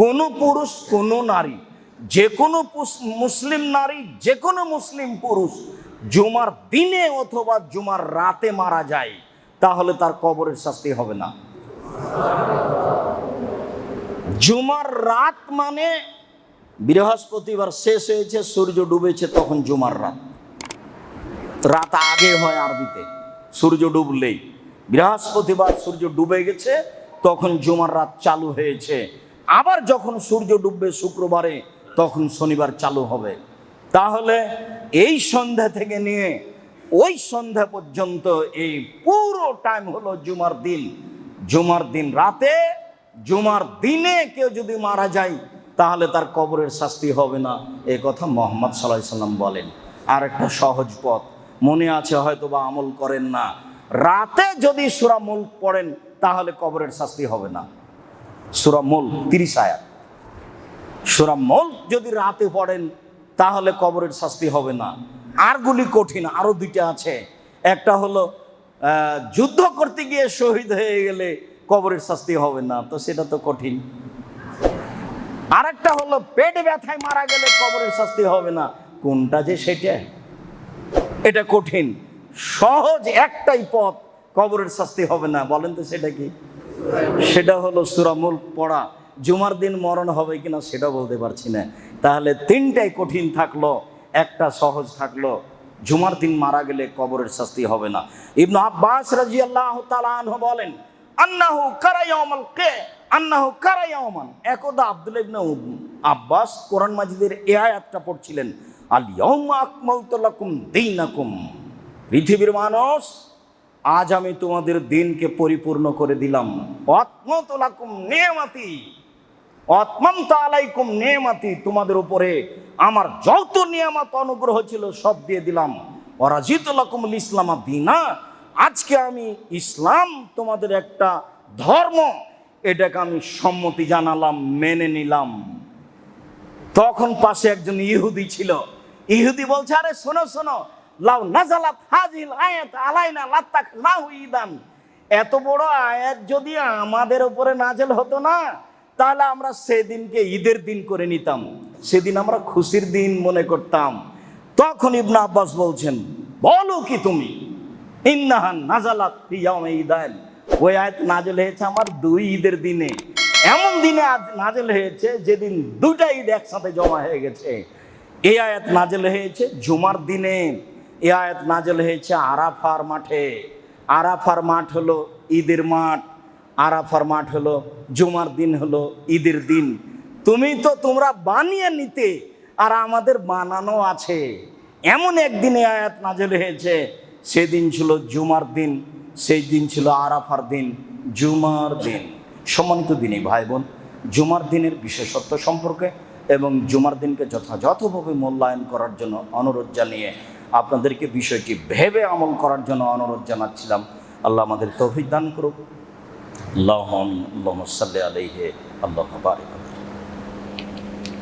কোনো পুরুষ, কোনো নারী, যে কোনো মুসলিম নারী, যে কোনো মুসলিম পুরুষ জুমার দিনে অথবা জুমার রাতে মারা যায়, তাহলে তার কবরের শাস্তি হবে না। জুমার রাত মানে বৃহস্পতিবার শেষ হয়েছে, সূর্য ডুবেছে, তখন জুমার রাত। রাত আগে হয় আরবিতে, সূর্য ডুবলেই। বৃহস্পতিবার সূর্য ডুবে গেছে, তখন জুমার রাত চালু হয়েছে। আবার যখন সূর্য ডুববে শুক্রবারে, তখন শনিবার চালু হবে। তাহলে এই সন্ধ্যা থেকে নিয়ে ওই সন্ধ্যা পর্যন্ত এই পুরো টাইম হলো জুমার দিন। জুমার দিন রাতে, জুমার দিনে কেউ যদি মারা যায়, তাহলে তার কবরের শাস্তি হবে না। এ কথা মোহাম্মদ সাল্লাহ সাল্লাম বলেন। আর একটা সহজ পথ। মনে আছে হয়তো বা আমল করেন না। রাতে যদি সুরা মূল পড়েন, তাহলে কবরের শাস্তি হবে না। সুরা মূল তিরিশ আয়াত। সুরা মূল যদি রাতে পড়েন, তাহলে কবরের শাস্তি হবে না। আরগুলি কঠিন আরও দুইটা আছে। একটা হলো যুদ্ধ করতে গিয়ে শহীদ হয়ে গেলে কবরের শাস্তি হবে না, তো সেটা তো কঠিন। আরেকটা হলো, পেট ব্যথায় মারা গেলে কবরের শাস্তি হবে না। কোনটা যে সেটা? এটা কঠিন। সহজ একটাই পথ, কবরের শাস্তি হবে না। বলেন তো সেটা কি? সেটা হলো সুরামুল পড়া। জুমার দিন মরণ হবে কিনা সেটা বলতে পারছি না। তাহলে তিনটাই কঠিন থাকল, একটা সহজ থাকল। জুমার দিন মারা গেলে কবরের শাস্তি হবে না। ইবনু আব্বাস রাজি আল্লাহ বলেন, আন্নাহু কারাইয়ামাল কে আন্নাহু কারাইয়ামান একদা আব্দুল ইবনে আব্বাস কোরআন মাজিদের এ আয়াতটা পড়ছিলেন, আল ইয়াউমা আকমালতু লাকুম দীনাকুম। পৃথিবীর মানুষ আজ আমি তোমাদের দিনকে পরিপূর্ণ করে দিলাম। অত্মতলাকুম নিয়মাতি অত্মম আলাইকুম নিয়মাতি, তোমাদের উপরে আমার যত নিয়ামত অনুগ্রহ ছিল সব দিয়ে দিলাম। অরাজিতুলাকুম ইসলামা দিনা আজকে আমি ইসলাম তোমাদের একটা ধর্ম, এটাকে আমি সম্মতি জানালাম, মেনে নিলাম। তখন পাশে একজন ইহুদি ছিল। ইহুদি বলছে, আরে শোনো শোনো লাউ নাজালাত হাজিল আয়াত আলাইনা লাত্তাক লাহু ইদান এত বড় আয়াত যদি আমাদের উপরে নাজেল হতো না, তাহলে আমরা সেদিনকে ঈদের দিন করে নিতাম। সেদিন আমরা খুশির দিন মনে করতাম। তখন ইবনা আব্বাস বলছেন, বলো কি তুমি? ইন্নাহান নাজালাত ফি ইয়াউমি ঈদান ওই আয়াত নাজেল হয়েছে আমার দুই ঈদের দিনে। এমন দিনে আজ নাজেল হয়েছে যেদিন দুটা ঈদ একসাথে জমা হয়ে গেছে। এই আয়াত নাজেল হয়েছে জুমার দিনে। এ নাজেল হয়েছে আরাফার মাঠে। আরাফার মাঠ হলো ঈদের মাঠ, আরাফার মাঠ হলো জুমার দিন হলো ঈদের দিন। তুমি তো তোমরা বানিয়ে নিতে আর আমাদের বানানো আছে। এমন একদিনে আয়াত নাজেল হয়েছে, সেদিন ছিল জুমার দিন, সেই দিন ছিল আরাফার দিন, জুমার দিন। সম্মানিত দিনই ভাই বোন জুমার দিনের বিশেষত্ব সম্পর্কে এবং জুমার দিনকে যথাযথভাবে মূল্যায়ন করার জন্য অনুরোধ জানিয়ে আপনাদেরকে বিষয়টি ভেবে আমল করার জন্য অনুরোধ জানাচ্ছিলাম। আল্লাহ আমাদের তৌফিক দান করুক। আল্লাহ আল্লাহ আলাইহে, আল্লাহ বারিক।